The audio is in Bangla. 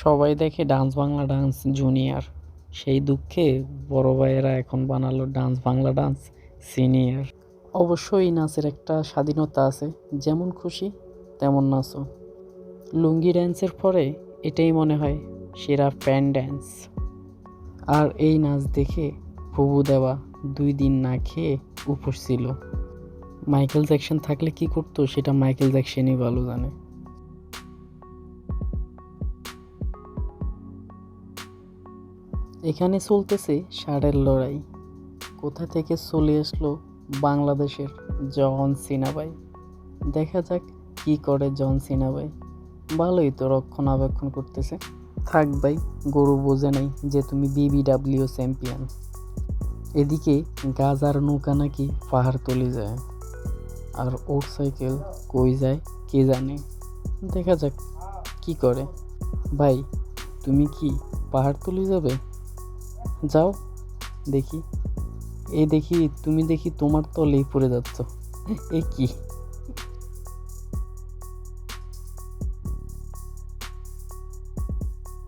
সবাই দেখে ডান্স বাংলা ডান্স জুনিয়র। সেই দুঃখে বড় ভাইয়েরা এখন বানালো ডান্স বাংলা ডান্স সিনিয়র। অবশ্যই নাচের একটা স্বাধীনতা আছে, যেমন খুশি তেমন নাচো। লুঙ্গি ড্যান্সের পরে এটাই মনে হয় সেরা ফ্যান ড্যান্স। আর এই নাচ দেখে প্রভু দেওয়া দুই দিন না খেয়ে উপোস ছিল। মাইকেল জ্যাকসন থাকলে কি করতো সেটা মাইকেল জ্যাকসনই ভালো জানে। এখানে চলতেছে ষাঁড়ের লড়াই। কোথা থেকে চলে আসলো বাংলাদেশের জন সিনাবাই দেখা যাক কি করে জন সিনাবাই ভালোই তো রক্ষণাবেক্ষণ করতেছে। থাক ভাই, গরু বোঝে নাই যে তুমি বিবিডাব্লিউ চ্যাম্পিয়ন এদিকে গাজার নৌকা নাকি পাহাড় তলে যায়। আর ওর সাইকেল কই যায় কে জানে? দেখা যাক কি করে। ভাই, তুমি কি পাহাড় তুলে যাবে? যাও দেখি। এই দেখি তুমি দেখি তোমার তলেই পড়ে যাচ্ছ। এ কি?